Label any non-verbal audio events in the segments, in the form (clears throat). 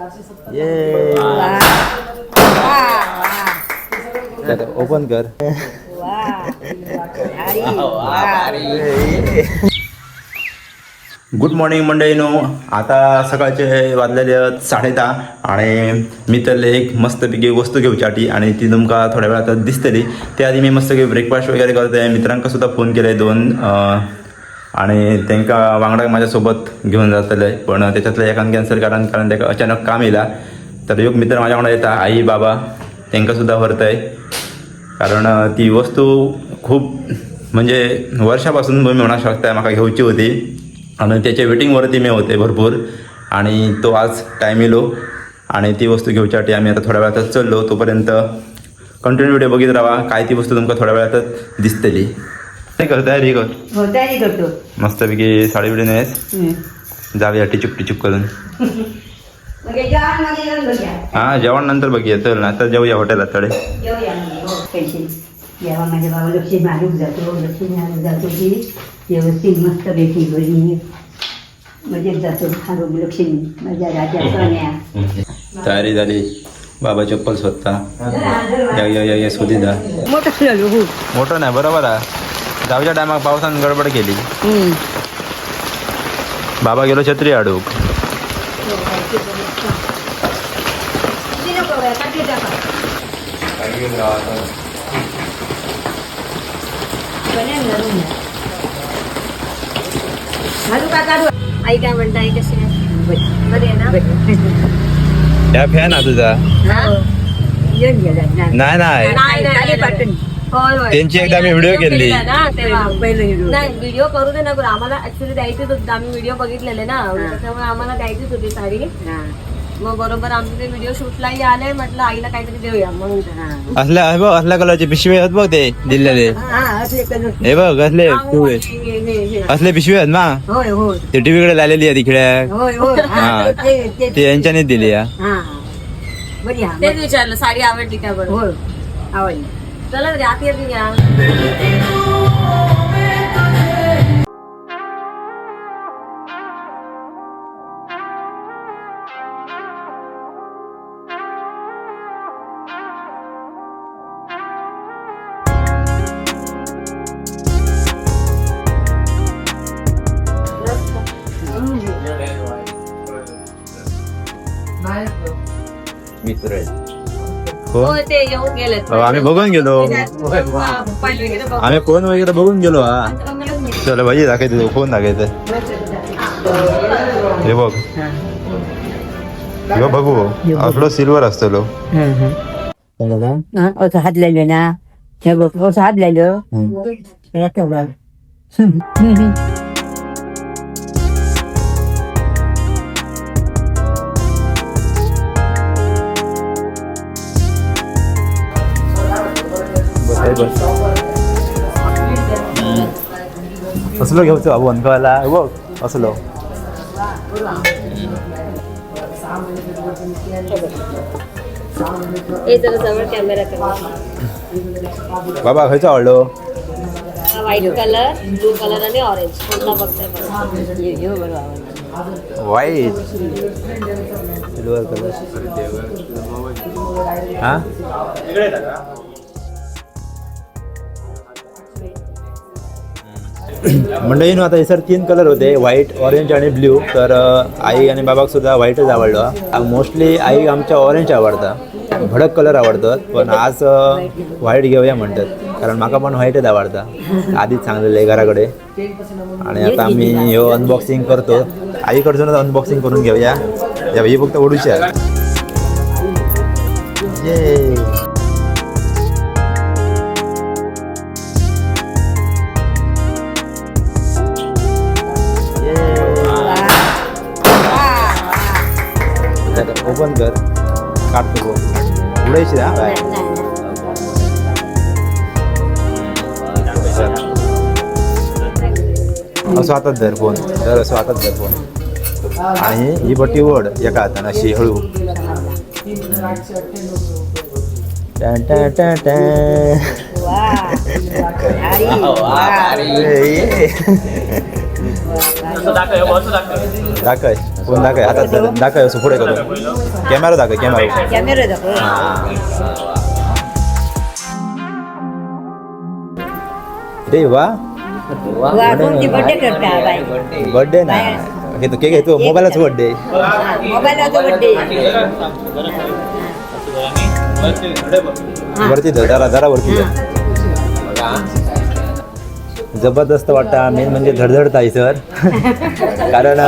ये ओपन कर good morning मंडळीनो आता सकाळचे वाजलेले आहेत साडे दहा आणि मी तर एक मस्तपैकी वस्तू घेवच्यासाठी आणि ती तुमका थोड्या वेळात दिसतली. त्या आधी मी मस्तपैकी ब्रेकफास्ट वगैरे करतोय. मित्रांका सुद्धा फोन केले दोन आणि त्यांका वांगडा माझ्यासोबत घेऊन जातले. पण त्याच्यातलं एकान कॅन्सल कारण कारण त्याका अचानक काम येला. तर एक मित्र माझ्या वांगडा येता आई बाबा तांकां सुद्धा व्हरतय. कारण ती वस्तू खूप म्हणजे वर्षापासून मी म्हणू शकता म्हाका घेवची होती. आणि त्याच्या वेटिंगवरती मी होते भरपूर. आणि तो आज टाईम येलो. आणि ती वस्तू घेवच्यासाठी आम्ही आता थोड्या वेळातच चललो. तोपर्यंत कंटिन्यू व्हिडिओ बघित राहा. काय ती वस्तू तुमका थोड्या वेळातच दिसतली. कर तयारी कर. हो तयारी करतो. मस्तपैकी साडी बिडी नेस. जाऊया टिचूक टिचूक करून. (laughs) हां जेवण नंतर बघूया. चल ना आता जाऊया हॉटेलात तडे म्हणजे हो जेव्हा माझ्या बाबा लक्ष्मी मारून जातो लक्ष्मी मारून जातो की व्यवस्थित मस्त पैकी घरी मजेत जातो हारून लक्ष्मी माझ्या राजा सोन्या. (laughs) तयारी झाली. बाबा चप्पल स्वतः. हो मोठं नाही बरोबर आहे. जाऊच्या टायमाक पावसान गडबड केली. बाबा गेलो छत्री हाडूक. आई काय म्हणता आई कशी बरी ना या फॅन हा तुझा येऊन गेला नाही नाही. होय होय. त्यांची एकदा मी व्हिडिओ केली. ना तेव्हा. पहिलं व्हिडिओ नाही व्हिडिओ करू दे ना करू आम्हाला ऍक्च्युली द्यायचीच होती आम्ही व्हिडिओ बघितलेले ना. त्याच्यामुळे आम्हाला द्यायचीच होती साडी. मग बरोबर आमचे ते व्हिडिओ शूटलाही आले म्हटलं आईला काहीतरी देऊया. म्हणून असल्या हे बघ असल्या कलरचे पिशवे आहेत बघ ते दिलेले. हे बघ असले पिवळे. हे- हे- हे. असले पिशवे आहेत ना? होय होय. ते आहे तिकडे होय होय. हा, हा. ते- ते- ते. यांच्यानेच दिली या हा. बरी हा तेच विचारलं साडी आवडली का बरं? होय. आवडली. चला बरं आत येते घ्या मित्र हो हो ते येऊन गेलेत. हो, आम्ही बघून गेलो. आम्ही फोन वगैरे बघून गेलो हा. चल भाजी दाखवायचं फोन दाखवायचं हे बघ. हे बघू असलो सिल्वर असतलो हा, असं हात लावलं ना. हे बघ असं हात लावलं ठेवला असलो घेवचो बाबू अनकवाला बघ असलो बाबा खयचो आवडलो व्हाईट कलर ब्लू कलर आणि ऑरेंज कोणता बघताय बघा. व्हाईट सिल्वर कलर हा (clears throat) मंडळी आता हे सर तीन कलर होते व्हाईट ऑरेंज आणि ब्ल्यू तर आई आणि बाबाक सुद्धा व्हाईटच आवडलं. मोस्टली आई आमच्या ऑरेंज आवडता. भडक कलर आवडतात पण आज व्हाईट घेऊया म्हणतात. कारण माका पण व्हाईटच आवडता. आधीच सांगलेलं आहे घराकडे. आणि आता आम्ही ह्यो अनबॉक्सिंग करतो. आईकडसूनच अनबॉक्सिंग करून घेऊया. या ही फक्त ओढूच्या ओपन कर. काढतो बघ उडायची ना? बाय. असं हातात धर फोन. धर असं हातात धर फोन. आणि ही बट्टी ओढ एका हाताने अशी हळू. टॅन (laughs) (laughs) दाखय कोण दाखय आता दाखय असं पुढे करू. कॅमेरा दाखय कॅमेरा. कॅमेरा दाखव. रे वा. वा कोणती बर्थडे करता बाय बर्थडे ना? घेतो केक घेतो मोबाईलच बर्थडे मोबाईलचा बर्थडे वरती जरा जरा वरती जबरदस्त वाटता. मेन म्हणजे धडधडत आहे सर. (laughs) कारण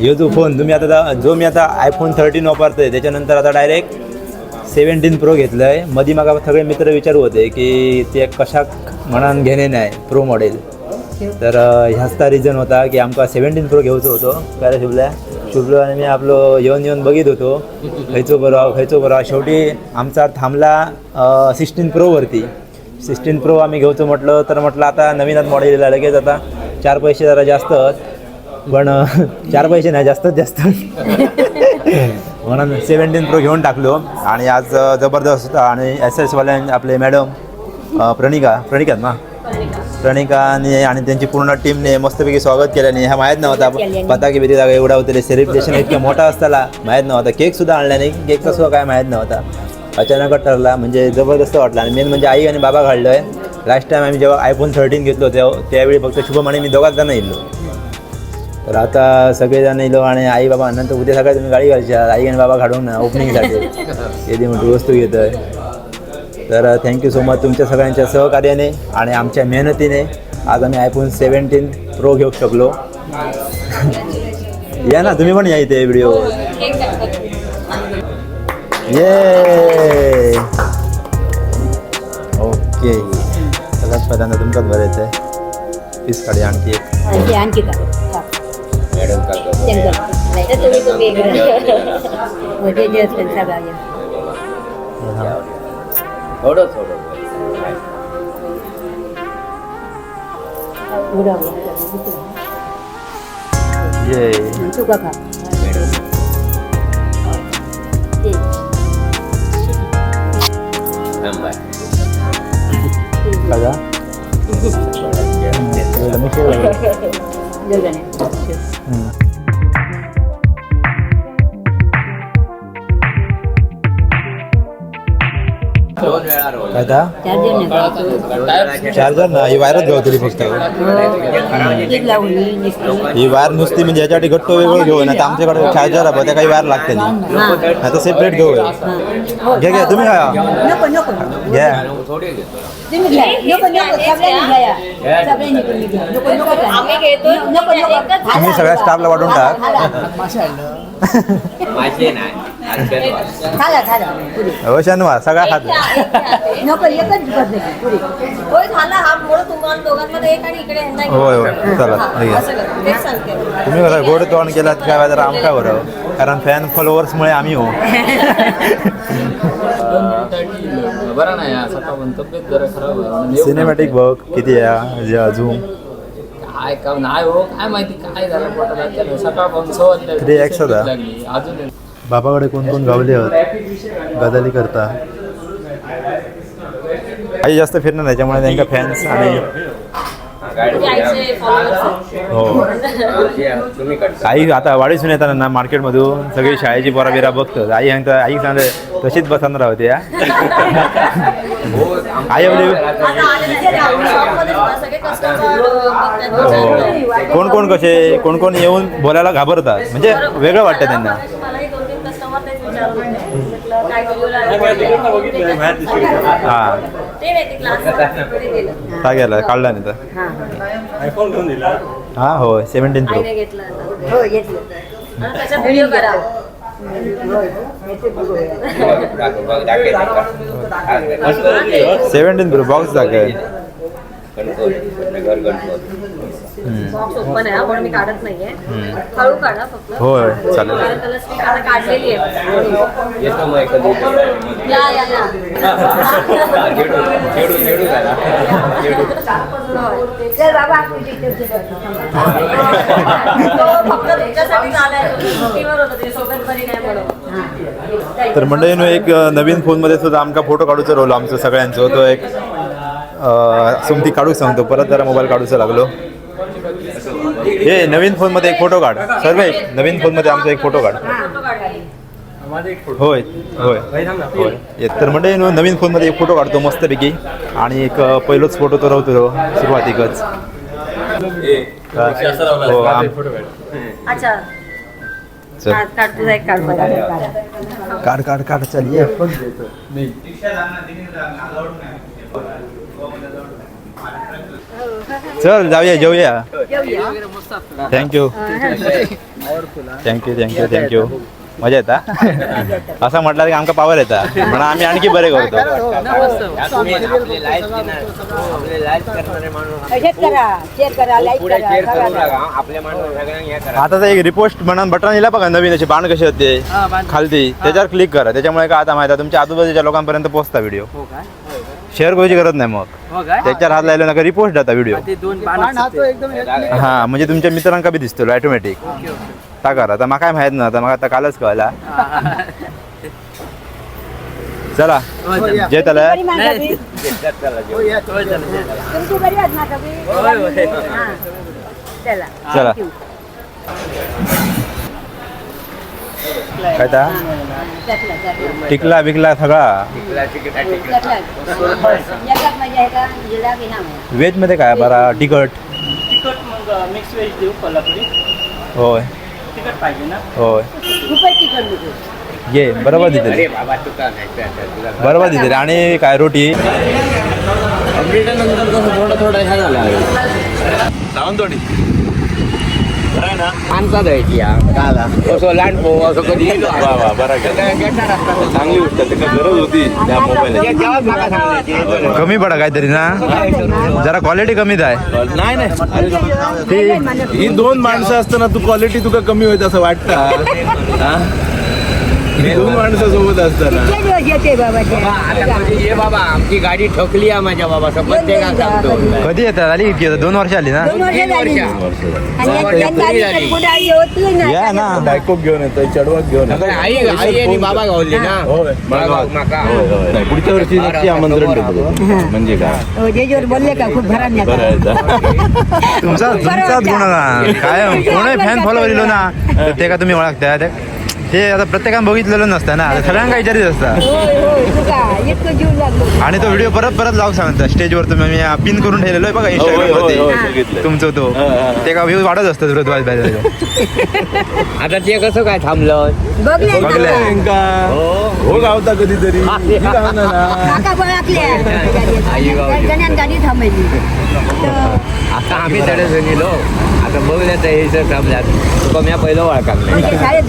ह्यो जो फोन तुम्ही आता जा- मी आता आयफोन थर्टीन वापरतोय त्याच्यानंतर आता डायरेक्ट सेवन्टीन प्रो घेतलं आहे मध्ये मग सगळे मित्र विचारू होते की ते कशा मनान घेणे नाही प्रो मॉडेल तर अं, ह्याच ता रिझन होता की आमका सेवन्टीन प्रो घेवचो होतो. काय शुभल्या शुभलो आणि मी आपलो येऊन येऊन बघित होतो. खयचो बरो खयचो बरो. शेवटी आमचा थांबला सिक्स्टीन प्रोवरती सिक्स्टीन प्रो आम्ही घेऊचं म्हटलं तर म्हटलं आता नवीनच मॉडेल लगेच आता. चार पैसे जरा जास्त पण (laughs) चार पैसे नाही जास्तच जास्त. (laughs) म्हणून सेवन्टीन प्रो घेऊन टाकलो. आणि आज जबरदस्त होता आणि एस एसवाल्यां आपले मॅडम प्रणिका प्रणिकात ना? प्रणिकाने आणि त्यांची पूर्ण टीमने मस्तपैकी स्वागत केल्याने ह्या माहीत नव्हता. पताकी बिरी जागा एवढा होते. सेलिब्रेशन इतकं मोठा असताना माहीत नव्हता. केक सुद्धा आणला नाही. केकचा सुद्धा काय माहीत नव्हता. अचानकच ठरला म्हणजे जबरदस्त वाटला. आणि मेन म्हणजे आई आणि बाबा काढलो आहे लास्ट टाइम आम्ही जेव्हा आयफोन थर्टीन घेतलो तेव्हा त्यावेळी फक्त शुभम आणि मी दोघाच जण येलो तर आता सगळेजण येलो आणि आई बाबा नंतर उद्या सकाळी तुम्ही गाडी घालच्या आई आणि बाबा काढून ना ओपनिंगसाठी येते मोठी वस्तू घेतो आहे तर थँक्यू सो मच तुमच्या सगळ्यांच्या सहकार्याने आणि आमच्या मेहनतीने. आज आम्ही आयफोन सेवन्टीन प्रो घेऊ शकलो. (laughs) या ना तुम्ही पण या इथे व्हिडिओ ये ओके सगळ्यात पहिल्यांदा तुमचाच भरायचं आहे पीस काढी आणखी एक आणखी आणखी का तुम्ही तुम्ही मध्ये जे असेल सगळं हा. ये तुका खा काढा एवढं मिसळ लागलं. हम्म. काय ता चार्जर ना ही वायरच गावतली फक्त. ही वायर नुसती म्हणजे याच्यासाठी घट्ट वेगळं घेऊ ना तर आमच्याकडे चार्जर आहे त्या काही वायर लागते नाही. आता सेपरेट घेऊ. घ्या घ्या तुम्ही घ्या. नको नको घ्या. तुम्ही घ्या. नको नको सगळ्यांनी घ्या. सगळ्यांनी तुम्ही घ्या नको नको चालेल. आम्ही घेतो नको. नको तुम्ही सगळ्या स्टाफला वाटून टाक. पुरी. हो शनिवार सगळा खात. नको एकच बदल पुरी. होय झाला हा मोड तुम्हाला दोघांमध्ये एक आणि इकडे यांना एक. होय होय. चला हा, ठीक असं आहे करा. तेच सांगते तुम्ही कसं गोड तोंड केलात काय जरा आमका बरं? कारण फॅन फॉलोअर्समुळे आम्ही हो. बरा नाही या सकाळ तब्येत जरा खराब आहे. येऊ सिनेमॅटिक बघ किती आहे अजून? काय का नाही हो काय माहिती काय झालं पोटाला त्याला? सकाळपासून होता. लागली. अजून बाबाकडे कोण कोण गावले आहेत? गदाली करता. आई जास्त फिरणार नाही त्याच्यामुळे त्यांना फॅन्स आणि आई आता वाढीसून येताना ना मार्केटमधून सगळी शाळेची पोरा बिरा बघतात आई सांगता आई सांगते तशीच बसणार राहते या. आई आपली हो. कोण कोण कसे कोण कोण येऊन बोलायला घाबरतात. म्हणजे वेगळं वाटतं त्यांना. मलाही दोन तीन कस्टमर तेच विचारत होते. म्हटलं, काय व्हिडिओ हा. काय गेला काढला नाही तर. हा हो सेव्हन्टीन प्रो आईने घेतलं आता. हो त्याच्यात व्हिडिओ करा. सेव्हन्टीन प्रो बॉक्स दाखव. हम्म. बॉक्स ओपन आहे हा, पण मी काढत नाहीये. हळू काढा फक्त. होय चालेल. कारण त्याला स्टिक आता काढलेली आहे. या या या. चल बाबा तो फक्त तुमच्यासाठीच आलाय सुट्टीवर होतं ते सोबत बरी नाही म्हणून. तर मंडळीनं एक नवीन फोनमध्ये सुद्धा आमका फोटो काढूचं रोल आमचं सगळ्यांचं. तो एक सोमती काढूक सांगतो. परत जरा मोबाईल काढूचं लागलो. हे नवीन फोनमध्ये एक फोटो काढ. सर्वे नवीन फोनमध्ये आमचा एक फोटो काढ. होय होय. होय. ये, तर म्हणजे नवीन फोनमध्ये एक फोटो काढतो मस्तपैकी. आणि एक पहिलोच फोटो तो राहतो सुरुवातीकच हो. काढ. काढ काढ चल ये. चल जाऊया जेऊया. Thank you thank you thank you thank you मजा येता? असं म्हटलं की आमका पावर येता. म्हणून आम्ही आणखी बरे करतो. असेच करा शेअर करा लाईक करा करा. आता एक रिपोस्ट म्हणून बटन येईल बघा नवीन असे बाण कसे होते. खालती. त्याच्यावर क्लिक करा. त्याच्यामुळे काय आता माहिती आहे, तुमच्या आजूबाजूच्या लोकांपर्यंत पोहोचता व्हिडिओ शेअर करायची गरज नाही मग. त्याच्यावर हात लावला नका रिपोस्ट जाता व्हिडिओ हा म्हणजे तुमच्या मित्रांका बी दिसतो ऑटोमॅटिक का करा आता मला काय माहीत ना आता मग आता कालच कळला. चला. जे त्याला बरी माणसं बी. तुमची बरी आहेत माणसं बी? हां. चला. चला. काय ता. टिकला बिकला सगळा? व्हेजमध्ये काय? बरा तिखट? तिखट मग मिक्स व्हेज देऊ कोल्हापुरी. होय. तिखट पाहिजे ना? होय. घे बरोबर दिले. बरोबर दिले. आणि काय रोटी? माणसा द्यायची असं लहान भाऊ असं कधी चांगली गोष्ट गरज होती त्या मोबाईल कमी पडा काहीतरी ना? जरा क्वालिटी कमीच आहे. नाही नाही. ही दोन माणसं असताना तू क्वालिटी तुका कमी होत असं वाटतं. (laughs) ही? दोन माणसं सोबत असताना येते बाबा ते? आता कधी ये बाबा? आमची गाडी ठोकली आहे माझ्या बाबा शपथ ते का सांगतो. कधी येतात? आली इतकी आता? दोन वर्ष आली ना? दोन वर्ष तीन झाली. वर्ष. आणि वर्ष यंदा पुरी आली झाली. तर पुढे आई होतली नाही. या ना. बायकोक घेऊन येतोय चढवत घेऊन येतोय. आई आई आणि बाबा गावली ना. होय. बाबा माका. होय, होय. नाही, पुढच्या वर्षी नक्की आमंत्रण देतो म्हणजे काय? हो, जेजूवर बोलले का? खूप बरं आहे. तुमचा तुमचाच गुण ना. काय? कोणी फॅन फॉलो दिलो ना. ते का तुम्ही ओळखता ते- ते आता प्रत्येकानं बघितलेलं नसतं ना सगळ्यांना विचारित असतं. आणि तो व्हिडिओ परत परत लावू सांगता. स्टेजवर तुम्ही मी पिन करून ठेवलेलो आहे बघा होय, होय, होय, इंस्टाग्राम बघितलंय. तुमचं तो. हा, हा, हा. ते का व्ह्यूज वाढत असतात रोज वाज आता ते कसं काय थांबलं. का? हो. गावता कधीतरी. ही आता आम्ही आता बघल्या तर हे जर थांबल्यात तुका मी पहिलं ओळखाक नाही. शाळेत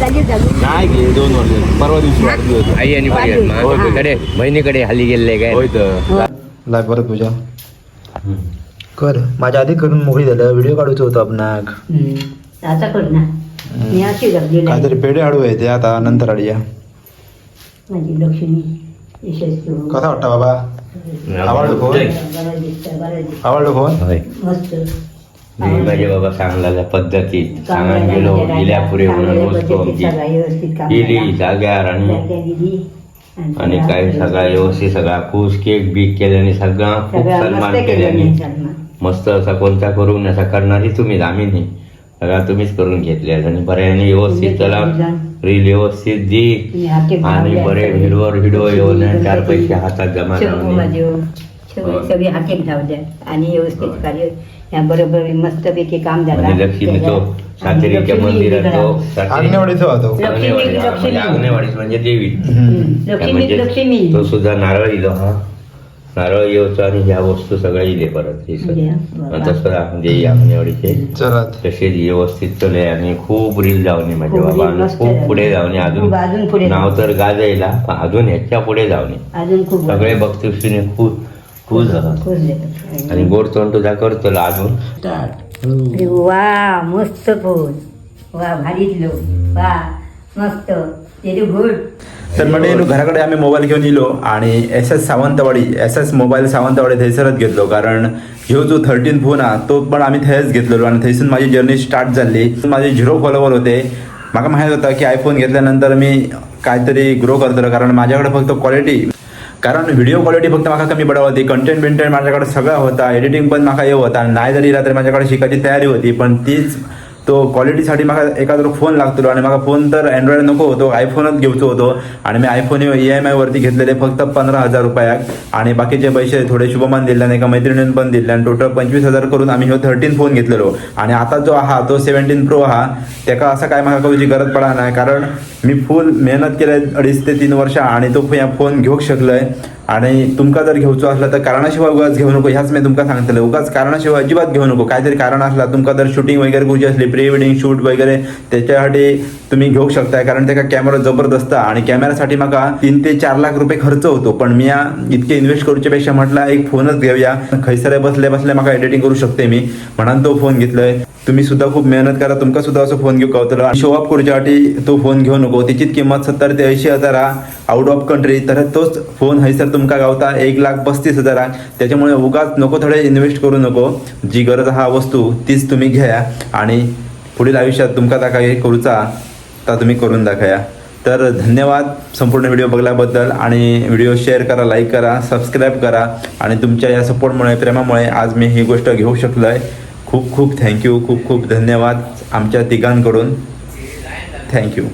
चालीत नाही घे दोन वर्ष परवा दिवशी वाढदिवस आई आणि बरी कडे बहिणीकडे हल्ली गेले काय? होय तर. लाय परत पूजा. कर. माझ्या आधी करून मोकळी झालं. व्हिडिओ काढूचं होतं आपणाक आता कर ना. मी अशी जगली काहीतरी पेढे हाडू आहे ते आता नंतर माझी लक्ष्मी हो. कसा वाटता बाबा? आवडलो फोन? आवडलो फोन? मस्त. बाबा सांगला पद्धतीत सांगायला गेलो म्हणून आमची. जाग्यावर आणि दिली. आणि सगळं काय सगळा व्यवस्थित सगळा खुश केक बीक केल्याने सगळा खूप सन्मान केल्याने. मस्त असा कोणता करून असा करणारी तुम्हीच आम्ही नाही सगळा तुम्हीच करून घेतले आणि बऱ्याने व्यवस्थित त्याला रील व्यवस्थित दी तुम्ही आणि. बरे व्हिडिओ व्हिडिओ येऊन चार पैसे हातात जमा वाजव. सगळे द्या आणि व्यवस्थित कार्य या बरोबर मस्तपैकी काम झालं. आणि लक्ष्मी तो सातेरीच्या मंदिरात तो सातेरी- आग्नेवाडीचा होतो लक्ष्मी, आग्नेवाडी, हा, लक्ष्मी. म्हणजे म्हणजे देवी. लक्ष्मी म्हणजे लक्ष्मी. तो सुद्धा नारळ इलो हा. नारळ येवचा आणि ह्या वस्तू सगळ्या इले परत हे सगळं. या, आणि तसं म्हणजे आग्नेवाडीचे चला. तसेच व्यवस्थित चले आणि खूप रील जावणे माझे खूप बाबा. मस्त खूप झाली. पुढे खूप अजून. अजून पुढे नाव तर गाजायला पण अजून ह्याच्या पुढे जावणे अजून खूप सगळे बघतोशीने खूप खुश झाला. आणि गोड तोंड तुझा करतो अजून अरे वा मस्त फोन वा भारीतलो वा मस्त. तर म्हणजे घराकडे आम्ही मोबाईल घेऊन येलो आणि S S Sawantwadi S S mobile Sawantwadi थंयसरच घेतलो. कारण ह्यो जो थर्टीन फोन हा तो पण आम्ही थंयच घेतलेलो आणि थंयसून माझी जर्नी स्टार्ट झाली. माझे झिरो फॉलोवर होते. म्हाका माहीत होतं की आयफोन घेतल्यानंतर मी काहीतरी ग्रो करतलो कारण माझ्याकडे फक्त क्वालिटी कारण व्हिडिओ क्वालिटी फक्त म्हाका कमी पडत होती. कंटेंट बिंटेंट माझ्याकडे सगळं होता. एडिटिंग पण म्हाका हे होता. नाही जरी रात्री माझ्याकडे शिकायची तयारी होती पण तीच तो क्वालिटीसाठी म्हाका एखादो फोन लागतलो आणि म्हाका फोन तर अँड्रॉइड नको होतो आयफोनच घेवचो होतो आणि मी आयफोन ई एम आयवरती घेतलेले फक्त पंधरा हजार रुपयाक आणि बाकीचे पैसे थोडे शुभमान दिले आणि एका मैत्रिणीने पण दिले आणि टोटल पंचवीस हजार करून आम्ही ह्यो थर्टीन फोन घेतलेलो. आणि आता जो आहा तो सेव्हन्टीन प्रो आहा तेका असा काय म्हाका करूची गरज पडा नाही. कारण मी फुल मेहनत केले अडीच ते तीन वर्षां आणि तो ह्या फोन घेऊक शकलोय. आणि तुमका जर घेवचो असला तर कारणाशिवाय उगाच घेऊ नको ह्याच मी तुमका सांगतले उगाच कारणाशिवाय अजिबात घेऊ नको. काहीतरी कारण असला तुमका जर शूटिंग वगैरे करूची असली प्री वेडिंग शूट वगैरे त्याच्यासाठी तुम्ही घेऊ शकताय. कारण त्याचा कॅमेरा जबरदस्त आणि कॅमेरासाठी माका तीन ते चार लाख रुपये खर्च होतो. पण मी इतके इन्व्हेस्ट करूच्या पेक्षा म्हटलं एक फोनच घेऊया. खैसरे बसल्या बसल्या मला एडिटिंग करू शकते मी. म्हणून तो फोन घेतलाय. तुम्ही सुद्धा खूप मेहनत करा. तुमका सुद्धा असं फोन घेऊ कवतलो शो ऑफ करूच्यासाठी तो फोन घेऊ नको. त्याचीच किंमत सत्तर ते ऐंशी हजारा आउट ऑफ कंट्री तर तोच फोन हयसर तुमका गावता. एक लाख पस्तीस हजारांक त्याच्यामुळे उगाच नको थोडे इन्व्हेस्ट करू नको. जी गरज हा वस्तू तीच तुम्ही घ्या. आणि पुढील आयुष्यात तुमका ताका काही करूचा तर तुम्ही करून दाखया. तर धन्यवाद संपूर्ण व्हिडिओ बघल्याबद्दल. आणि व्हिडिओ शेअर करा लाईक करा सबस्क्राईब करा. आणि तुमच्या या सपोर्टमुळे प्रेमामुळे आज मी ही गोष्ट घेऊ शकलो आहे खूप खूप थँक्यू खूप खूप धन्यवाद आमच्या तिघांकडून. थँक्यू